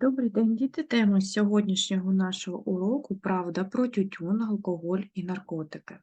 Добрий день, діти. Тема сьогоднішнього нашого уроку правда про тютюн, алкоголь і наркотики.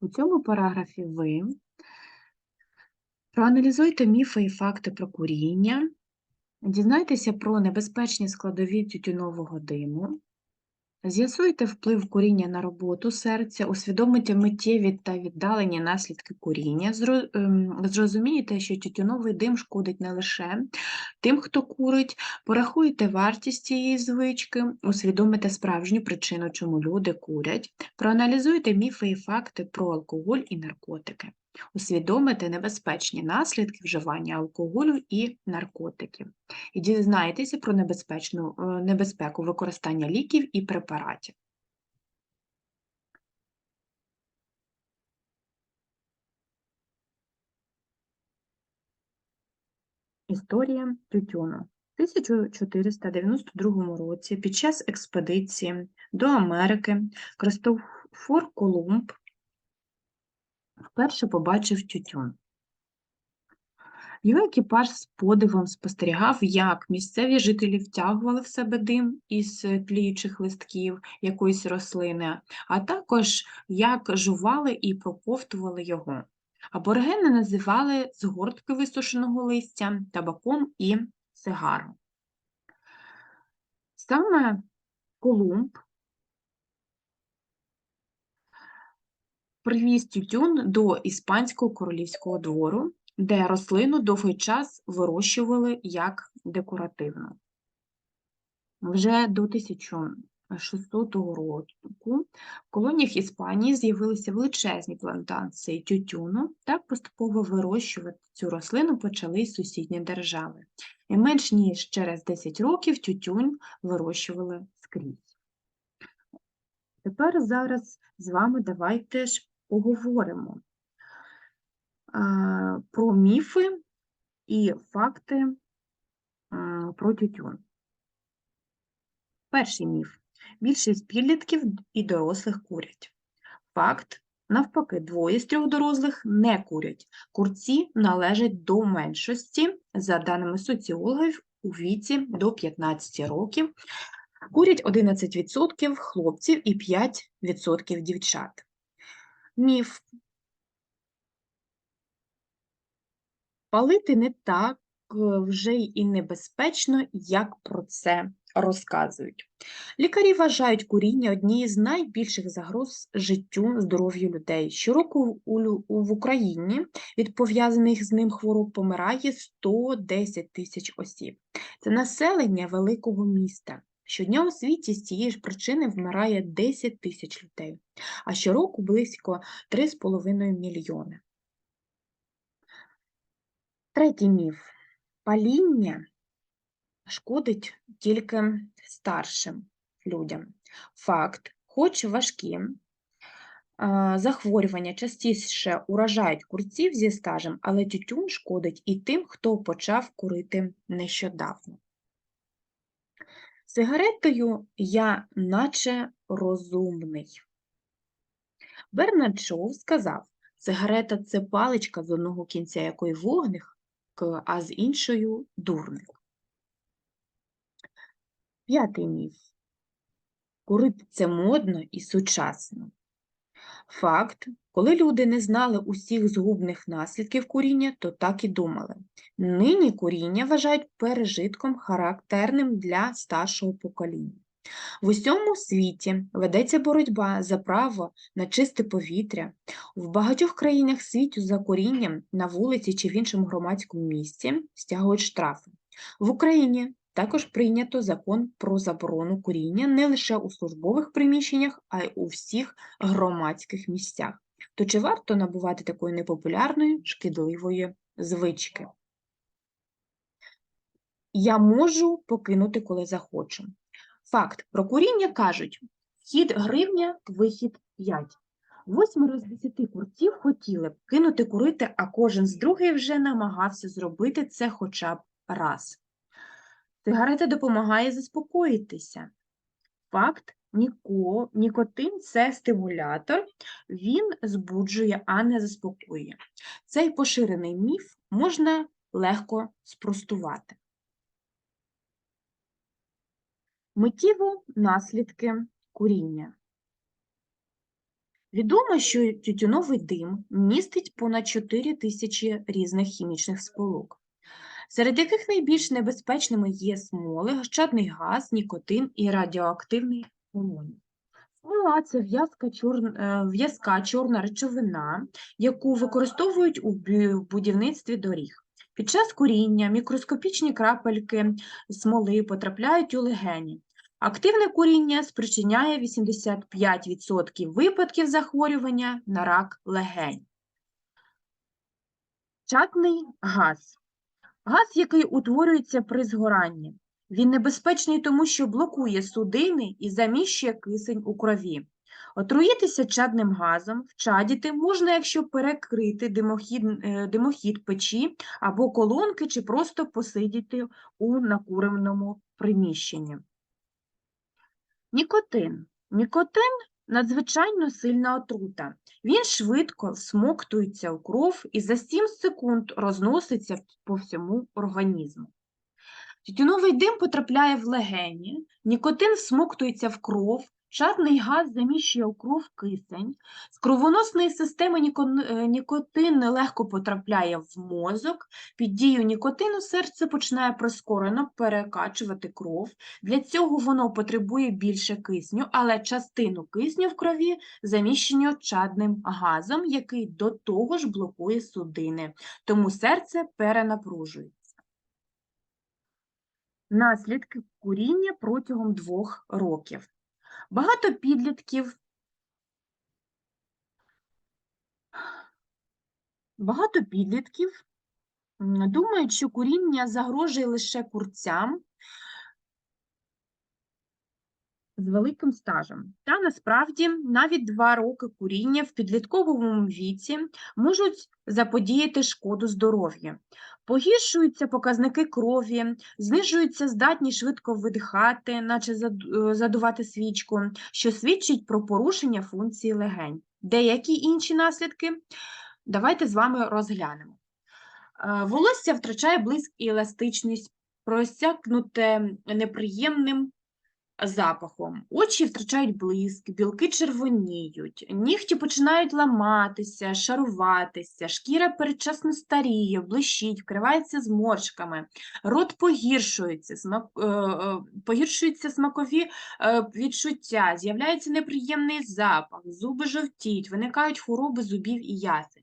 У цьому параграфі ви проаналізуйте міфи і факти про куріння, дізнайтеся про небезпечні складові тютюнового диму, з'ясуйте вплив куріння на роботу серця, усвідомите миттєві та віддалені наслідки куріння, ем, зрозумієте, що тютюновий дим шкодить не лише тим, хто курить, порахуйте вартість цієї звички, усвідомите справжню причину, чому люди курять, проаналізуйте міфи і факти про алкоголь і наркотики, усвідомите небезпечні наслідки вживання алкоголю і наркотиків, і дізнайтеся про небезпечну, е, небезпеку використання ліків і препаратів. Історія тютюну. У 1492 році під час експедиції до Америки Христофор Колумб вперше побачив тютюн. Його екіпаж з подивом спостерігав, як місцеві жителі втягували в себе дим із тліючих листків якоїсь рослини, а також як жували і проковтували його. Аборигени називали згортки висушеного листя табаком і сигаром. Саме Колумб привіз тютюн до іспанського королівського двору, де рослину довгий час вирощували як декоративну. Вже до 1600 року в колоніях Іспанії з'явилися величезні плантації тютюну, так поступово вирощувати цю рослину почали й сусідні держави. І менш ніж через 10 років тютюн вирощували скрізь. Тепер зараз з вами давайте ж поговоримо про міфи і факти про тютюн. Перший міф. Більшість підлітків і дорослих курять. Факт. Навпаки, двоє з трьох дорослих не курять. Курці належать до меншості, за даними соціологів, у віці до 15 років. Курять 11% хлопців і 5% дівчат. Міф. Палити не так е, вже і небезпечно, як про це розказують. Лікарі вважають куріння однією з найбільших загроз життю, здоров'ю людей. Щороку в Україні від пов'язаних з ним хвороб помирає 110 тисяч осіб. Це населення великого міста. Щодня у світі з цієї ж причини вмирає 10 тисяч людей, а щороку близько 3,5 мільйони. Третій міф. Паління шкодить тільки старшим людям. Факт, хоч важкі, захворювання частіше уражають курців зі стажем, але тютюн шкодить і тим, хто почав курити нещодавно. Сигаретою я наче розумний. Бернард Шоу сказав, сигарета – це паличка, з одного кінця якої вогник, а з іншою дурник. П'ятий міф. Курити це модно і сучасно. Факт, коли люди не знали усіх згубних наслідків куріння, то так і думали. Нині куріння вважають пережитком характерним для старшого покоління. В усьому світі ведеться боротьба за право на чисте повітря. В багатьох країнах світу за курінням на вулиці чи в іншому громадському місці стягують штрафи. В Україні також прийнято закон про заборону куріння не лише у службових приміщеннях, а й у всіх громадських місцях. То чи варто набувати такої непопулярної, шкідливої звички? Я можу покинути, коли захочу. Факт. Про куріння кажуть, вхід гривня, вихід 5. Восьмеро з десяти курців хотіли б кинути курити, а кожен з других вже намагався зробити це хоча б раз. Сигарета допомагає заспокоїтися. Факт, ніко, нікотин – це стимулятор, він збуджує, а не заспокоює. Цей поширений міф можна легко спростувати. Миттєво наслідки куріння. Відомо, що тютюновий дим містить понад 4 тисячі різних хімічних сполук, серед яких найбільш небезпечними є смоли, горчатний газ, нікотин і радіоактивний амоній. Смола – це в'язка чор... е, чорна речовина, яку використовують у будівництві доріг. Під час куріння мікроскопічні крапельки смоли потрапляють у легені. Активне куріння спричиняє 85% випадків захворювання на рак легень. Чатний газ. Газ, який утворюється при згоранні. Він небезпечний тому, що блокує судини і заміщує кисень у крові. Отруїтися чадним газом, вчадіти можна, якщо перекрити димохід, е, димохід печі або колонки, чи просто посидіти у накуреному приміщенні. Нікотин. Нікотин надзвичайно сильна отрута. Він швидко всмоктується у кров і за 7 секунд розноситься по всьому організму. Тютюновий дим потрапляє в легені, нікотин всмоктується в кров, чадний газ заміщує у кров кисень, з кровоносної системи е, нікотин нелегко потрапляє в мозок, під дією нікотину серце починає прискорено перекачувати кров, для цього воно потребує більше кисню, але частину кисню в крові заміщено чадним газом, який до того ж блокує судини, тому серце перенапружується. Наслідки куріння протягом двох років. Багато підлітків Багато підлітків думають, що куріння загрожує лише курцям з великим стажем. Та насправді навіть два роки куріння в підлітковому віці можуть заподіяти шкоду здоров'ю. Погіршуються показники крові, знижується здатність швидко видихати, наче е, задувати свічку, що свідчить про порушення функції легень. Деякі інші наслідки давайте з вами розглянемо. Е, Волосся втрачає блиск і еластичність, просякнуте неприємним запахом. Очі втрачають блиск, білки червоніють, нігті починають ламатися, шаруватися, шкіра передчасно старіє, блищить, вкривається зморшками, рот погіршується, смак, е, е, погіршуються смакові е, відчуття, з'являється неприємний запах, зуби жовтіють, виникають хвороби зубів і ясень.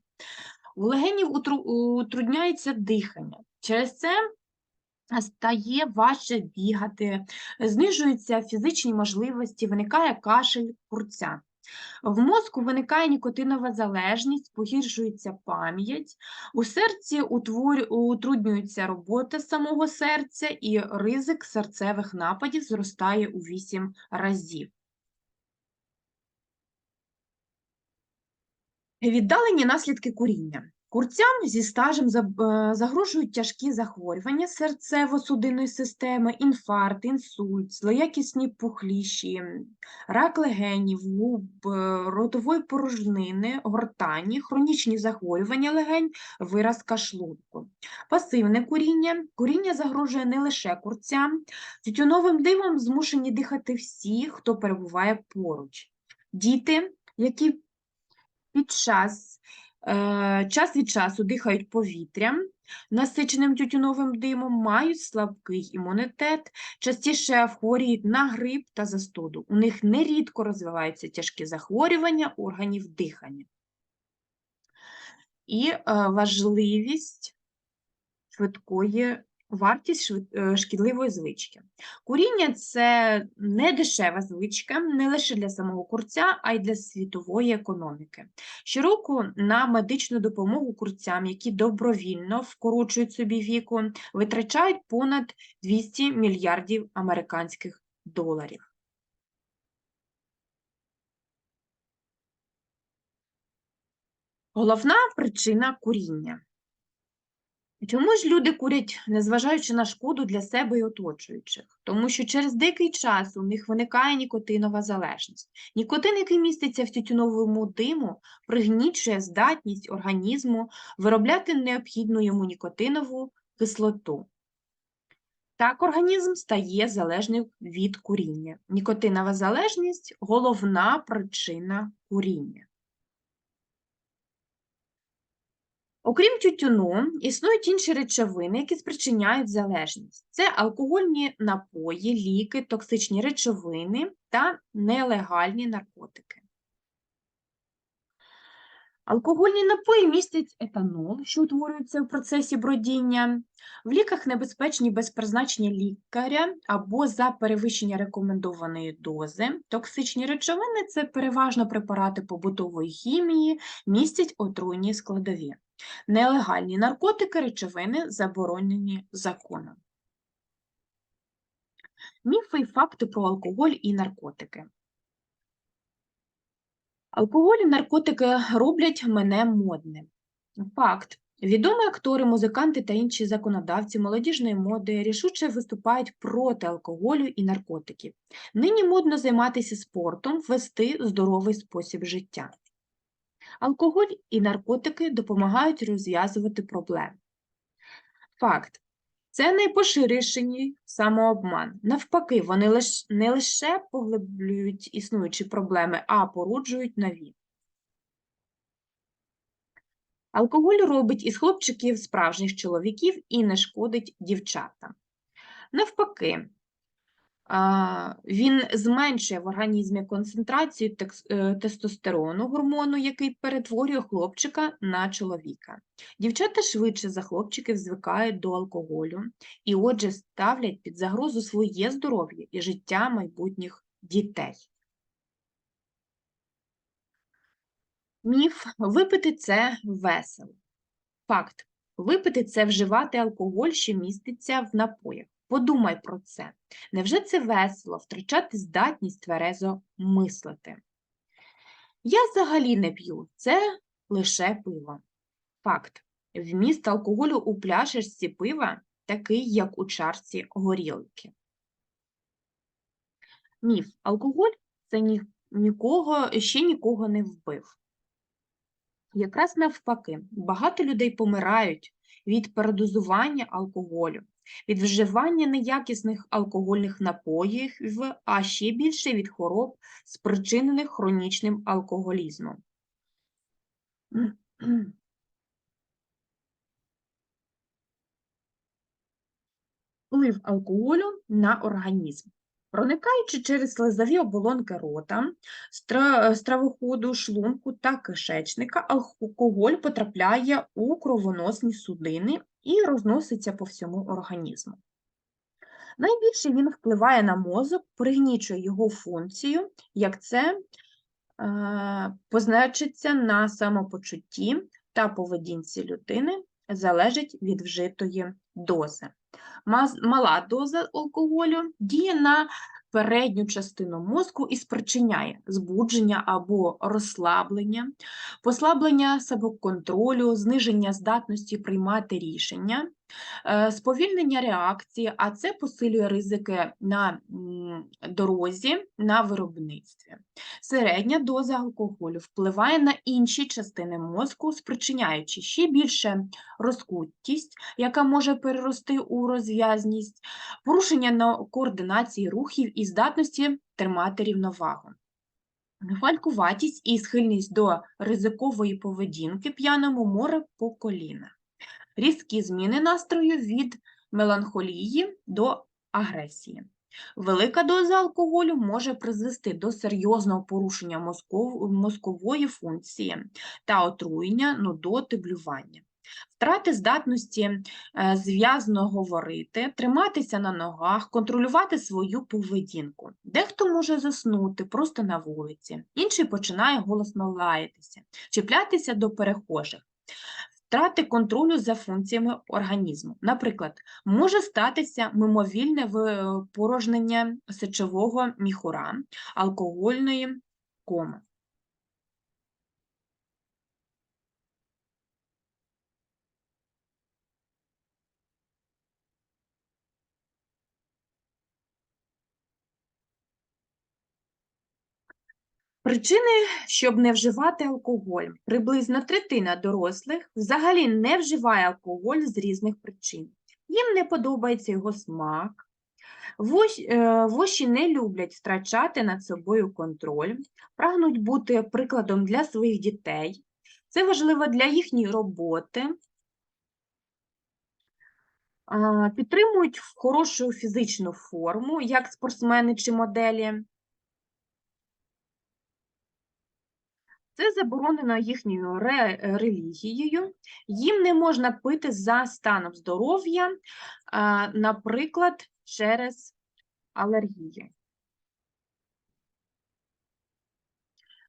У легенів утру- утрудняється дихання. Через це стає важче бігати, знижуються фізичні можливості, виникає кашель, курця. В мозку виникає нікотинова залежність, погіршується пам'ять, у серці утвор- утруднюється робота самого серця і ризик серцевих нападів зростає у 8 разів. Віддалені наслідки куріння. Курцям зі стажем е, загрожують тяжкі захворювання серцево-судинної системи, інфаркт, інсульт, злоякісні пухліші, рак легенів, губ, е, ротової порожнини, гортані, хронічні захворювання легень, виразка шлунку. Пасивне куріння. Куріння загрожує не лише курцям. Тютюновим димом змушені дихати всі, хто перебуває поруч. Діти, які під час, час від часу дихають повітрям, насиченим тютюновим димом, мають слабкий імунітет, частіше хворіють на грип та застуду. У них нерідко розвиваються тяжкі захворювання органів дихання. І е, важливість швидкої вартість е, шкідливої звички. Куріння це не дешева звичка не лише для самого курця, а й для світової економіки. Щороку на медичну допомогу курцям, які добровільно вкорочують собі віку, витрачають понад 200 мільярдів американських доларів. Головна причина куріння. Чому ж люди курять, незважаючи на шкоду для себе і оточуючих? Тому що через деякий час у них виникає нікотинова залежність. Нікотин, який міститься в тютюновому диму, пригнічує здатність організму виробляти необхідну йому нікотинову кислоту. Так організм стає залежним від куріння. Нікотинова залежність головна причина куріння. Окрім тютюну, існують інші речовини, які спричиняють залежність. Це алкогольні напої, ліки, токсичні речовини та нелегальні наркотики. Алкогольні напої містять етанол, що утворюється в процесі бродіння. В ліках небезпечні без призначення лікаря або за перевищення рекомендованої дози. Токсичні речовини це переважно препарати побутової хімії, містять отруйні складові. Нелегальні наркотики речовини заборонені законом. Міфи і факти про алкоголь і наркотики. Алкоголь і наркотики роблять мене модним. Факт. Відомі актори, музиканти та інші законодавці молодіжної моди рішуче виступають проти алкоголю і наркотиків. Нині модно займатися спортом, вести здоровий спосіб життя. Алкоголь і наркотики допомагають розв'язувати проблеми. Факт. Це найпоширеніший самообман. Навпаки, вони не лише поглиблюють існуючі проблеми, а породжують нові. Алкоголь робить із хлопчиків справжніх чоловіків і не шкодить дівчатам. Навпаки, він зменшує в організмі концентрацію е, тестостерону, гормону, який перетворює хлопчика на чоловіка. Дівчата швидше за хлопчиків звикають до алкоголю і, отже, ставлять під загрозу своє здоров'я і життя майбутніх дітей. Міф випити це весело. Факт. Випити це вживати алкоголь, що міститься в напоях. Подумай про це. Невже це весело втрачати здатність тверезо мислити? Я взагалі не п'ю, це лише пиво. Факт. Вміст алкоголю у пляшечці пива такий, як у чарці горілки. Міф. Алкоголь це ні, нікого, ще нікого не вбив. Якраз навпаки, багато людей помирають від передозування алкоголю, від вживання неякісних алкогольних напоїв, а ще більше від хвороб, спричинених хронічним алкоголізмом. Вплив алкоголю на організм. Проникаючи через слизові оболонки рота, стравоходу, шлунку та кишечника, алкоголь потрапляє у кровоносні судини і розноситься по всьому організму. Найбільше він впливає на мозок, пригнічує його функцію, як це е, позначиться на самопочутті та поведінці людини, залежить від вжитої дози. Мала доза алкоголю діє на передню частину мозку і спричиняє збудження або розслаблення, послаблення самоконтролю, зниження здатності приймати рішення, сповільнення реакції, а це посилює ризики на дорозі, на виробництві. Середня доза алкоголю впливає на інші частини мозку, спричиняючи ще більше розкуттість, яка може перерости у розв'язність, порушення на координації рухів і здатності тримати рівновагу. Фалькуватість і схильність до ризикової поведінки п'яному море по коліна. Різкі зміни настрою від меланхолії до агресії. Велика доза алкоголю може призвести до серйозного порушення мозков- мозкової функції та отруєння, нудоти, блювання. Втрати здатності е, зв'язно говорити, триматися на ногах, контролювати свою поведінку. Дехто може заснути просто на вулиці, інший починає голосно лаятися, чіплятися до перехожих. Втрати контролю за функціями організму. Наприклад, може статися мимовільне випорожнення сечового міхура, алкогольної коми. Причини, щоб не вживати алкоголь. Приблизно третина дорослих взагалі не вживає алкоголь з різних причин. їм не подобається його смак, е, воші не люблять втрачати над собою контроль, прагнуть бути прикладом для своїх дітей. Це важливо для їхньої роботи, підтримують хорошу фізичну форму, як спортсмени чи моделі. Це заборонено їхньою ре- е, релігією. Їм не можна пити за станом здоров'я, наприклад, через алергію.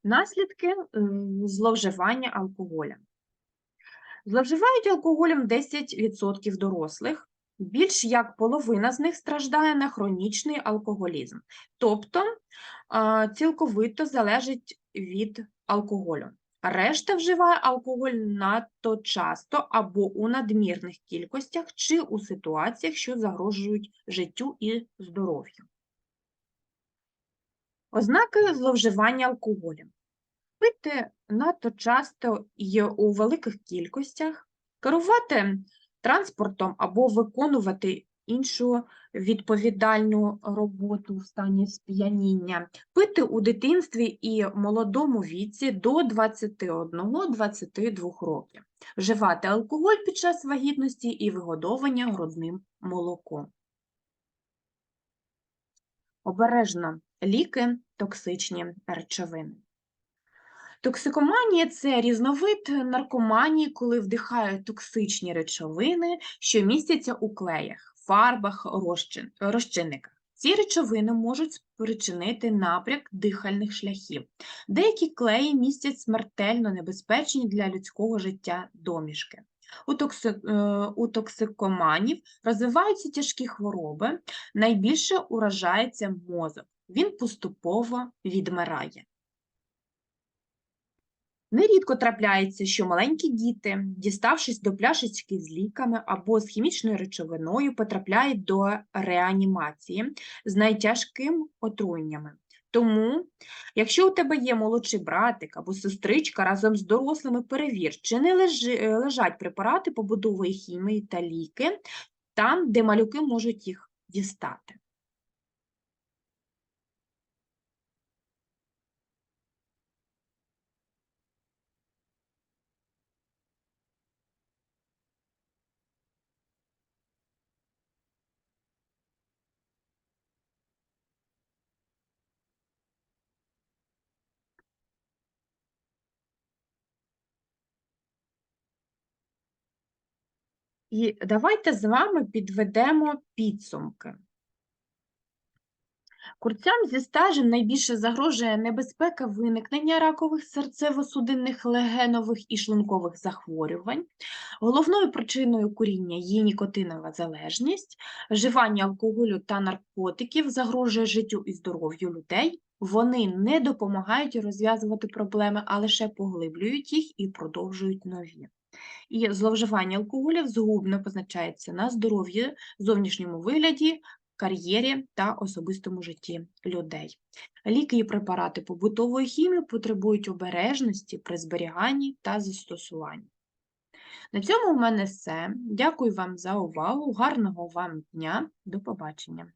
Наслідки зловживання алкоголем. Зловживають алкоголем 10% дорослих, більш як половина з них страждає на хронічний алкоголізм, тобто цілковито залежить від алкоголю. Решта вживає алкоголь надто часто або у надмірних кількостях чи у ситуаціях, що загрожують життю і здоров'ю. Ознаки зловживання алкоголем. Пити надто часто і у великих кількостях, керувати транспортом або виконувати іншу відповідальну роботу в стані сп'яніння, пити у дитинстві і молодому віці до 21-22 років, вживати алкоголь під час вагітності і вигодовування грудним молоком. Обережно ліки, токсичні речовини. Токсикоманія це різновид наркоманії, коли вдихають токсичні речовини, що містяться у клеях, фарбах, розчин, розчинниках. Ці речовини можуть спричинити напряк дихальних шляхів. Деякі клеї містять смертельно небезпечні для людського життя домішки. У, токси, е, у токсикоманів розвиваються тяжкі хвороби, найбільше уражається мозок. Він поступово відмирає. Нерідко трапляється, що маленькі діти, діставшись до пляшечки з ліками або з хімічною речовиною, потрапляють до реанімації з найтяжким отруєннями. Тому, якщо у тебе є молодший братик або сестричка разом з дорослими, перевір, чи не е, лежать препарати побудової хімії та ліки там, де малюки можуть їх дістати. І давайте з вами підведемо підсумки. Курцям зі стажем найбільше загрожує небезпека виникнення ракових серцево-судинних легенових і шлункових захворювань. Головною причиною куріння є нікотинова залежність, вживання алкоголю та наркотиків загрожує життю і здоров'ю людей. Вони не допомагають розв'язувати проблеми, а лише поглиблюють їх і продовжують нові. І зловживання алкоголю згубно позначається на здоров'ї, зовнішньому вигляді, кар'єрі та особистому житті людей. Ліки і препарати побутової хімії потребують обережності при зберіганні та застосуванні. На цьому в мене все. Дякую вам за увагу. Гарного вам дня. До побачення.